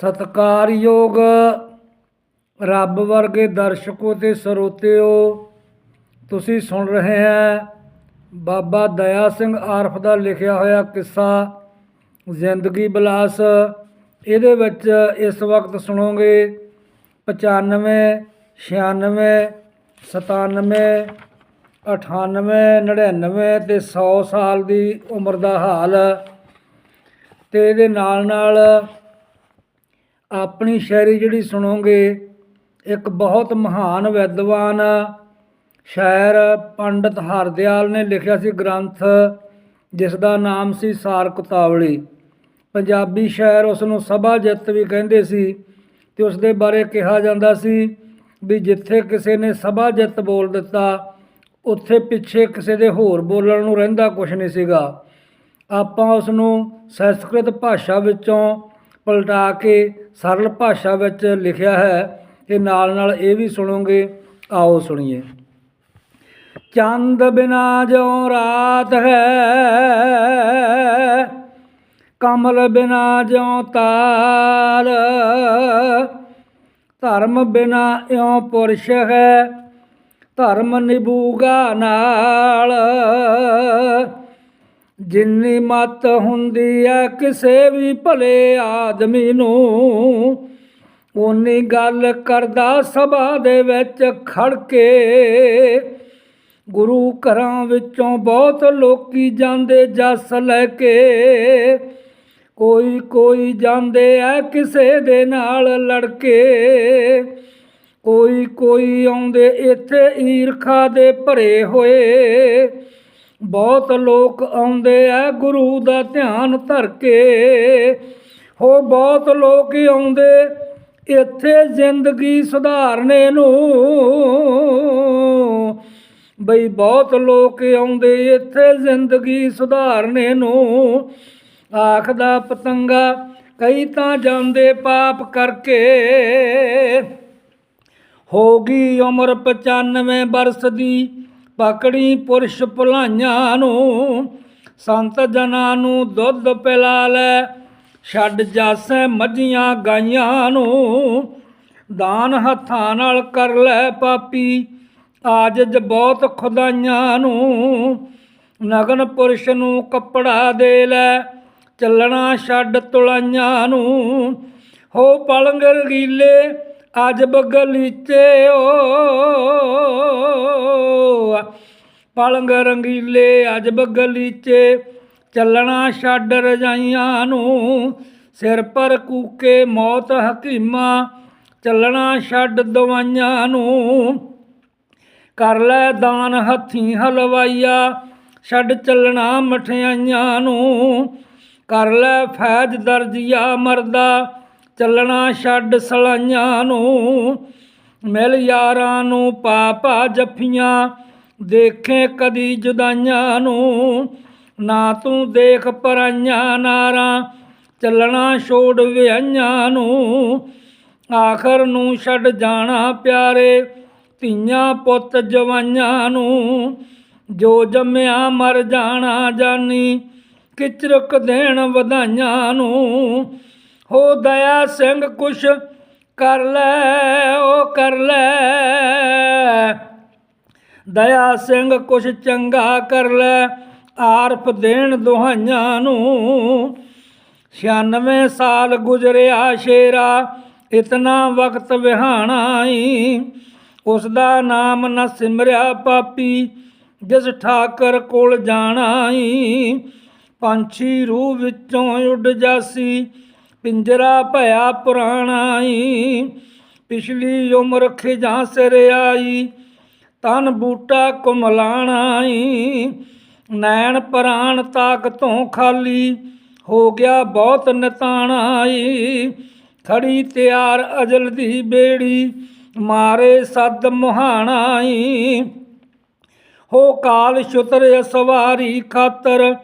ਸਤਿਕਾਰਯੋਗ ਰੱਬ ਵਰਗੇ ਦਰਸ਼ਕੋ ਤੇ ਸਰੋਤਿਓ, ਤੁਸੀਂ ਸੁਣ ਰਹੇ ਹੈ ਬਾਬਾ ਦਇਆ ਸਿੰਘ ਆਰਫ ਦਾ ਲਿਖਿਆ ਹੋਇਆ ਕਿੱਸਾ, ਜ਼ਿੰਦਗੀ ਬਲਾਸ। ਇਹਦੇ ਵਿੱਚ ਇਸ ਵਕਤ ਸੁਣੋਗੇ 95 96 97 98 99 ਤੇ 100 ਸਾਲ ਦੀ ਉਮਰ ਦਾ ਹਾਲ ਤੇ ਇਹਦੇ ਨਾਲ ਨਾਲ ਆਪਣੀ ਸ਼ਾਇਰੀ ਜਿਹੜੀ ਸੁਣੋਗੇ, ਇੱਕ ਬਹੁਤ ਮਹਾਨ ਵਿਦਵਾਨ ਸ਼ਾਇਰ ਪੰਡਤ ਹਰਦਿਆਲ ਨੇ ਲਿਖਿਆ ਸੀ ਗ੍ਰੰਥ ਜਿਸ ਦਾ ਨਾਮ ਸੀ ਸਾਰ ਕੁਤਾਵਲੀ। ਪੰਜਾਬੀ ਸ਼ਾਇਰ ਉਸ ਨੂੰ ਸਭਾ ਜਿੱਤ ਵੀ ਕਹਿੰਦੇ ਸੀ ਤੇ ਉਸ ਦੇ ਬਾਰੇ ਕਿਹਾ ਜਾਂਦਾ ਸੀ ਵੀ ਜਿੱਥੇ ਕਿਸੇ ਨੇ ਸਭਾ ਜਿੱਤ ਬੋਲ ਦਿੱਤਾ, ਉੱਥੇ ਪਿੱਛੇ ਕਿਸੇ ਦੇ ਹੋਰ ਬੋਲਣ ਨੂੰ ਰਹਿੰਦਾ ਕੁਝ ਨਹੀਂ ਸੀਗਾ। ਆਪਾਂ ਉਸ ਨੂੰ ਸੰਸਕ੍ਰਿਤ ਭਾਸ਼ਾ ਵਿੱਚੋਂ ਪਲਟਾ ਕੇ ਸਰਲ ਭਾਸ਼ਾ ਵਿੱਚ ਲਿਖਿਆ ਹੈ। ਤੇ ਨਾਲ ਨਾਲ ਇਹ ਵੀ ਸੁਣੋਗੇ। ਆਓ ਸੁਣੀਏ। ਚੰਦ ਬਿਨਾ ਜੋ ਰਾਤ ਹੈ। ਕਮਲ ਬਿਨਾ ਜੋ ਤਾਰ ਧਰਮ ਬਿਨਾ ਇਉ ਪੁਰਸ਼ ਹੈ। ਧਰਮ ਨਿਭੂਗਾ ਨਾਲ। ਜਿੰਨੀ ਮਤ ਹੁੰਦੀ ਹੈ ਕਿਸੇ ਵੀ ਭਲੇ ਆਦਮੀ ਨੂੰ ਉਨੀ ਗੱਲ ਕਰਦਾ ਸਭਾ ਦੇ ਵਿੱਚ ਖੜ ਕੇ। ਗੁਰੂ ਘਰਾਂ ਵਿੱਚੋਂ ਬਹੁਤ ਲੋਕੀ ਜਾਂਦੇ, ਜਸ ਲੈ ਕੇ। ਕੋਈ ਕੋਈ ਜਾਂਦੇ ਐ, ਕਿਸੇ ਦੇ ਨਾਲ ਲੜਕੇ। ਕੋਈ ਕੋਈ ਆਉਂਦੇ, ਇੱਥੇ ਈਰਖਾ ਦੇ ਭਰੇ ਹੋਏ। ਬਹੁਤ ਲੋਕ ਆਉਂਦੇ ਐ ਗੁਰੂ ਦਾ ਧਿਆਨ ਧਰ ਕੇ। ਹੋ ਬਹੁਤ ਲੋਕ ਆਉਂਦੇ, ਇੱਥੇ ਜ਼ਿੰਦਗੀ ਸੁਧਾਰਨੇ ਨੂੰ। ਬਈ ਬਹੁਤ ਲੋਕ ਆਉਂਦੇ, ਇੱਥੇ ਜ਼ਿੰਦਗੀ ਸੁਧਾਰਨੇ ਨੂੰ। ਆਖਦਾ ਪਤੰਗਾ, ਕਈ ਤਾਂ ਜਾਂਦੇ ਪਾਪ ਕਰਕੇ। ਹੋ ਗਈ ਉਮਰ 95 ਬਰਸ ਦੀ ਪਕੜੀ ਪੁਰਸ਼ ਭੁਲਾਈਆਂ ਨੂੰ, ਸੰਤ ਜਨਾਂ ਨੂੰ ਦੁੱਧ ਪਿਲਾ ਲੈ, ਛੱਡ ਜਾਸੈ ਮੱਝੀਆਂ ਗਾਈਆਂ ਨੂੰ, ਦਾਨ ਹੱਥਾਂ ਨਾਲ ਕਰ ਲੈ ਪਾਪੀ ਆਜਜ ਬਹੁਤ ਖੁਦਾਈਆਂ ਨੂੰ, ਨਗਨ ਪੁਰਸ਼ ਨੂੰ ਕੱਪੜਾ ਦੇ ਲੈ, ਚੱਲਣਾ ਛੱਡ ਤੁਲਾਈਆਂ ਨੂੰ, ਹੋ ਪਲੰਗ ਰਗੀਲੇ ਅੱਜ ਬਗਲੀਚੇ ਓ। ਪਲੰਗ ਰੰਗੀਲੇ ਅੱਜ ਬਗਲੀਚੇ ਚੱਲਣਾ ਛੱਡ ਰਜਾਈਆਂ ਨੂੰ, ਸਿਰ ਪਰ ਕੂਕੇ ਮੌਤ ਹਕੀਮਾ। ਚੱਲਣਾ ਛੱਡ ਦਵਾਈਆਂ ਨੂੰ, ਕਰ ਲੈ ਦਾਨ ਹੱਥੀ ਹਲਵਾਈਆ। ਛੱਡ ਚੱਲਣਾ ਮਠਿਆਈਆਂ ਨੂੰ, ਕਰ ਲੈ ਫੈਜ ਦਰਜੀਆ ਮਰਦਾ। ਚੱਲਣਾ ਛੱਡ ਸਲਾਈਆਂ ਨੂੰ, ਮਿਲ ਯਾਰਾਂ ਨੂੰ ਪਾ ਜੱਫੀਆਂ, ਦੇਖੇ ਕਦੀ ਜੁਦਾਈਆਂ ਨੂੰ, ਨਾ ਤੂੰ ਦੇਖ ਪਰਾਈਆਂ ਨਾਰਾਂ, ਚੱਲਣਾ ਛੋੜ ਵਿਆਈਆਂ ਨੂੰ, ਆਖਰ ਨੂੰ ਛੱਡ ਜਾਣਾ ਪਿਆਰੇ, ਧੀਆਂ ਪੁੱਤ ਜਵਾਈਆਂ ਨੂੰ, ਜੋ ਜੰਮਿਆ ਮਰ ਜਾਣਾ ਜਾਨੀ, ਕਿਚਰਕ ਦੇਣ ਵਧਾਈਆਂ ਨੂੰ ਹੋ ਦਇਆ ਸਿੰਘ ਕੁਛ ਕਰ ਲੈ ਉਹ ਕਰ ਲੈ। ਦਇਆ ਸਿੰਘ ਕੁਛ ਚੰਗਾ ਕਰ ਲੈ, ਆਰਫ ਦੇਣ ਦੁਹਾਈਆਂ ਨੂੰ। 96 ਸਾਲ ਗੁਜ਼ਰਿਆ ਸ਼ੇਰਾ, ਇਤਨਾ ਵਕਤ ਵਿਹਾਣਾ ਈ। ਉਸ ਦਾ ਨਾਮ ਨਾ ਸਿਮਰਿਆ ਪਾਪੀ, ਜਿਸ ਠਾਕਰ ਕੋਲ ਜਾਣਾ ਈ। ਪੰਛੀ ਰੂਹ ਵਿੱਚੋਂ ਉੱਡ ਜਾਸੀ ਪਿੰਜਰਾ ਭਇਆ ਪੁਰਾਣਾਈ ਪਿਛਲੀ ਉਮਰ ਖਿਜਾਂ ਸਿਰ ਆਈ, ਤਨ ਬੂਟਾ ਕੁਮਲਾਣਾ ਈ ਨੈਣ ਪ੍ਰਾਣ ਤਾਕ ਤੋਂ ਖਾਲੀ, ਹੋ ਗਿਆ ਬਹੁਤ ਨਤਾਣਾ ਈ ਖੜੀ ਤਿਆਰ ਅਜਲ ਦੀ ਬੇੜੀ, ਮਾਰੇ ਸੱਦ ਮੁਹਾਣਾਈ ਹੋ ਕਾਲ ਛੁਤਰ ਸਵਾਰੀ ਖਾਤਰ,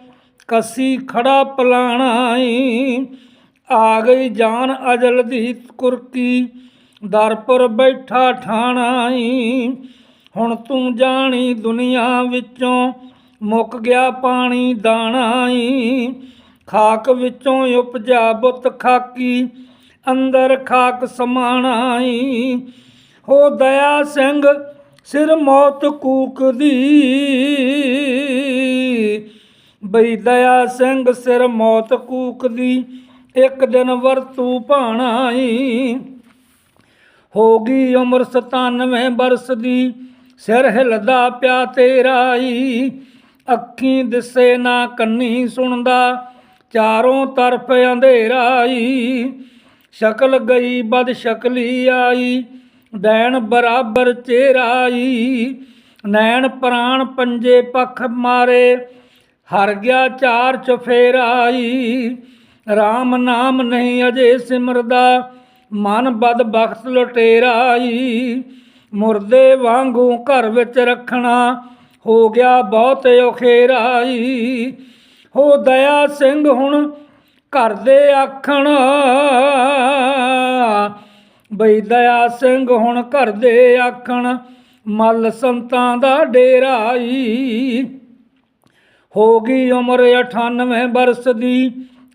ਕਸੀ ਖੜਾ ਪਲਾਣਾ ਈ ਆ ਗਈ ਜਾਨ ਅਜਲ ਦੀ ਕੁਰਕੀ। ਦਰ ਪਰ ਬੈਠਾ ਠਾਣਾ ਈ। ਹੁਣ ਤੂੰ ਜਾਣੀ ਦੁਨੀਆ ਵਿੱਚੋਂ ਮੁੱਕ ਗਿਆ ਪਾਣੀ ਦਾਣਾ ਈ। ਖਾਕ ਵਿੱਚੋਂ ਉਪਜਾ ਬੁੱਤ ਖਾਕੀ, ਅੰਦਰ ਖਾਕ ਸਮਾਣਾਈ ਹੋ ਦਇਆ ਸਿੰਘ ਸਿਰ ਮੌਤ ਕੂਕਦੀ। ਬਈ ਦਇਆ ਸਿੰਘ ਸਿਰ ਮੌਤ ਕੂਕਦੀ। ਇੱਕ ਦਿਨ ਵਰਤੂ ਭਾਣਾਈ ਹੋ ਗਈ ਉਮਰ 97 ਬਰਸ ਦੀ, ਸਿਰ ਹਿਲਦਾ ਪਿਆ ਤੇਰਾਈ ਅੱਖੀਂ ਦਿਸੇ ਨਾ ਕੰਨੀ ਸੁਣਦਾ, ਚਾਰੋਂ ਤਰਫ ਅੰਧੇਰਾਈ ਸ਼ਕਲ ਗਈ ਬਦ ਸ਼ਕਲੀ ਆਈ ਡੈਣ ਬਰਾਬਰ ਚਿਹਰਾਈ ਨੈਣ ਪ੍ਰਾਣ ਪੰਜੇ ਪੱਖ ਮਾਰੇ, ਹਰ ਗਿਆ ਚਾਰ ਚਫੇਰਾਈ RAM ਨਾਮ ਨਹੀਂ ਅਜੇ ਸਿਮਰਦਾ, ਮਨ ਬਦ ਬਖਤ ਲਟੇਰਾਈ। ਮੁਰਦੇ ਵਾਂਗੂ ਘਰ ਵਿੱਚ ਰੱਖਣਾ, ਹੋ ਗਿਆ ਬਹੁਤ ਔਖੇਰਾਈ ਹੋ ਦਇਆ ਸਿੰਘ ਹੁਣ ਘਰ ਦੇ ਆਖਣ, ਬਈ ਦਇਆ ਸਿੰਘ ਹੁਣ ਘਰ ਦੇ ਆਖਣ, ਮੱਲ ਸੰਤਾਂ ਦਾ ਡੇਰਾਈ। ਹੋ ਗਈ ਉਮਰ 98 ਬਰਸ ਦੀ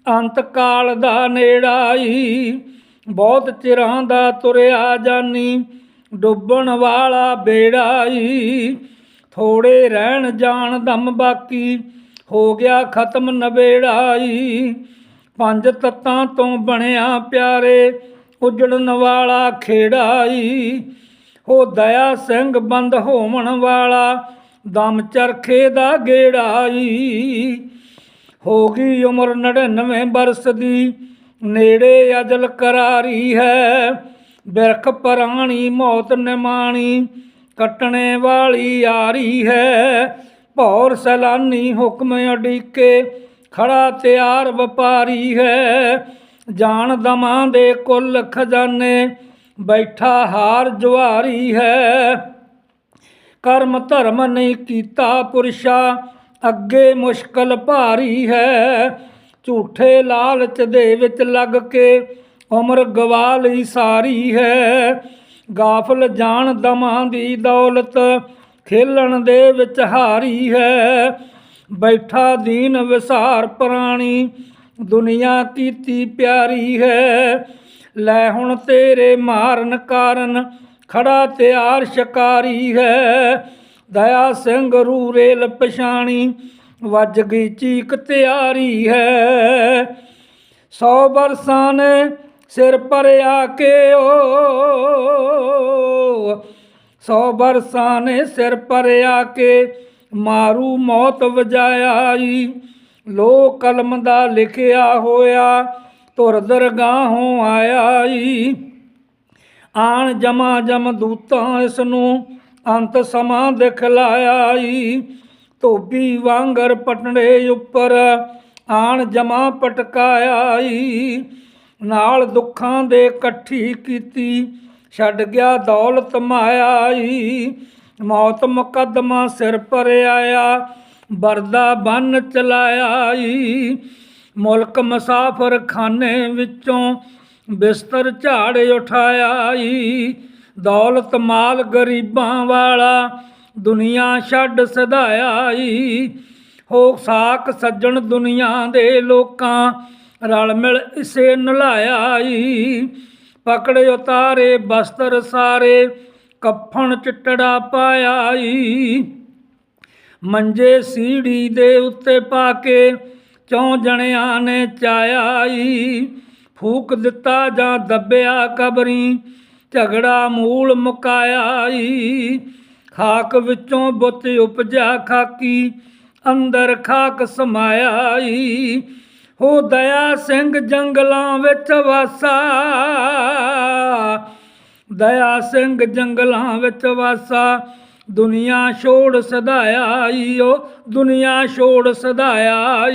ਅੰਤ ਕਾਲ ਦਾ ਨੇੜਾਈ ਬਹੁਤ ਚਿਰਾਂ ਦਾ ਤੁਰਿਆ ਜਾਨੀ, ਡੁੱਬਣ ਵਾਲਾ ਬੇੜਾਈ ਥੋੜੇ ਰਹਿਣ ਜਾਣ ਦਮ ਬਾਕੀ, ਹੋ ਗਿਆ ਖਤਮ ਨਵੇੜਾਈ ਪੰਜ ਤੱਤਾਂ ਤੋਂ ਬਣਿਆ ਪਿਆਰੇ, ਉਜੜਨ ਵਾਲਾ ਖੇੜਾਈ ਹੋ ਦਇਆ ਸਿੰਘ ਬੰਦ ਹੋਵਣ ਵਾਲਾ, ਦਮ ਚਰਖੇ ਦਾ ਗੇੜਾਈ ਹੋ ਗਈ ਉਮਰ 99 ਬਰਸ ਦੀ, ਨੇੜੇ ਅਜਲ ਕਰਾਰੀ ਹੈ। ਬਿਰਖ ਪਰਾਣੀ, ਮੌਤ ਨਿਮਾਣੀ, ਕੱਟਣੇ ਵਾਲੀ ਯਾਰੀ ਹੈ। ਭੌਰ ਸੈਲਾਨੀ ਹੁਕਮ ਅਡੀਕੇ, ਖੜਾ ਤਿਆਰ ਵਪਾਰੀ ਹੈ। ਜਾਣ ਦਮਾਂ ਦੇ ਕੁੱਲ ਖਜ਼ਾਨੇ, ਬੈਠਾ ਹਾਰ ਜੁਆਰੀ ਹੈ। ਕਰਮ ਧਰਮ ਨਹੀਂ ਕੀਤਾ ਪੁਰਸ਼ਾ ਅੱਗੇ ਮੁਸ਼ਕਲ ਭਾਰੀ ਹੈ। ਝੂਠੇ ਲਾਲਚ ਦੇ ਵਿੱਚ ਲੱਗ ਕੇ ਉਮਰ ਗਵਾ ਲਈ ਸਾਰੀ ਹੈ। ਗਾਫਲ ਜਾਣ ਦਮਾਂ ਦੀ ਦੌਲਤ ਖੇਲਣ ਦੇ ਵਿੱਚ ਹਾਰੀ ਹੈ। ਬੈਠਾ ਦੀਨ ਵਿਸਾਰ ਪ੍ਰਾਣੀ, ਦੁਨੀਆ ਕੀਤੀ ਪਿਆਰੀ ਹੈ। ਲੈ ਹੁਣ ਤੇਰੇ ਮਾਰਨ ਕਾਰਨ ਖੜਾ ਤਿਆਰ ਸ਼ਿਕਾਰੀ ਹੈ। ਦਇਆ ਸਿੰਘ ਰੂ ਰੇਲ ਪਛਾਣੀ ਵੱਜ ਗਈ ਚੀਕ ਤਿਆਰੀ ਹੈ। ਸੌ ਬਰਸਾਂ ਨੇ ਸਿਰ ਪਰ ਆ ਕੇ ਓ ਸੌ ਬਰਸਾਂ ਨੇ ਸਿਰ ਪਰ ਆ ਕੇ ਮਾਰੂ ਮੌਤ ਵਜਾਈ। ਲੋ ਕਲਮ ਦਾ ਲਿਖਿਆ ਹੋਇਆ ਤੁਰ ਦਰਗਾਹੋਂ ਆਇਆ ਈ ਆਣ ਜਮਾ ਜਮ ਦੂਤਾਂ ਇਸ ਨੂੰ ਅੰਤ ਸਮਾਂ ਦਿਖਲਾਇਆ ਈ ਧੋਬੀ ਵਾਂਗਰ ਪਟੜੇ ਉੱਪਰ ਆਣ ਜਮਾ ਪਟਕਾਇਆ ਈ ਨਾਲ ਦੁੱਖਾਂ ਦੇ ਇਕੱਠੀ ਕੀਤੀ, ਛੱਡ ਗਿਆ ਦੌਲਤ ਮਾਇਆ ਈ ਮੌਤ ਮੁਕੱਦਮਾ ਸਿਰ ਪਰ ਆਇਆ ਬਰਦਾ ਬੰਨ ਚਲਾਇਆ ਈ ਮੁਲਕ ਮੁਸਾਫਰ ਖਾਨੇ ਵਿੱਚੋਂ ਬਿਸਤਰ ਝਾੜ ਉਠਾਇਆ ਦੌਲਤ ਮਾਲ ਗਰੀਬਾਂ ਵਾਲਾ, ਦੁਨੀਆ ਛੱਡ ਸਦਾਇਆ ਈ ਹੋ ਸਾਕ ਸੱਜਣ ਦੁਨੀਆ ਦੇ ਲੋਕਾਂ, ਰਲ ਮਿਲ ਇਸੇ ਨਲਾਇਆ ਈ ਪਕੜ ਉਤਾਰੇ ਬਸਤਰ ਸਾਰੇ ਕਫਨ ਚਿੱਟੜਾ ਪਾਇਆ ਈ ਮੰਜੇ ਸੀੜੀ ਦੇ ਉੱਤੇ ਪਾ ਕੇ ਚੌਂ ਜਣਿਆਂ ਨੇ ਚਾਇਆ ਈ ਫੂਕ ਦਿੱਤਾ ਜਾਂ ਦੱਬਿਆ ਕਬਰੀ ਝਗੜਾ ਮੂਲ ਮੁਕਾਇਆ ਈ ਖਾਕ ਵਿੱਚੋਂ ਬੁੱਤ ਉਪਜਾ ਖਾਕੀ, ਅੰਦਰ ਖਾਕ ਸਮਾਇਆ ਈ ਹੋ ਦਇਆ ਸਿੰਘ ਜੰਗਲਾਂ ਵਿੱਚ ਵਾਸਾ। ਦਇਆ ਸਿੰਘ ਜੰਗਲਾਂ ਵਿੱਚ ਵਾਸਾ। ਦੁਨੀਆ ਛੋੜ ਸਦਾਇਆ ਈ ਓ ਦੁਨੀਆ ਛੋੜ ਸਦਾਇਆ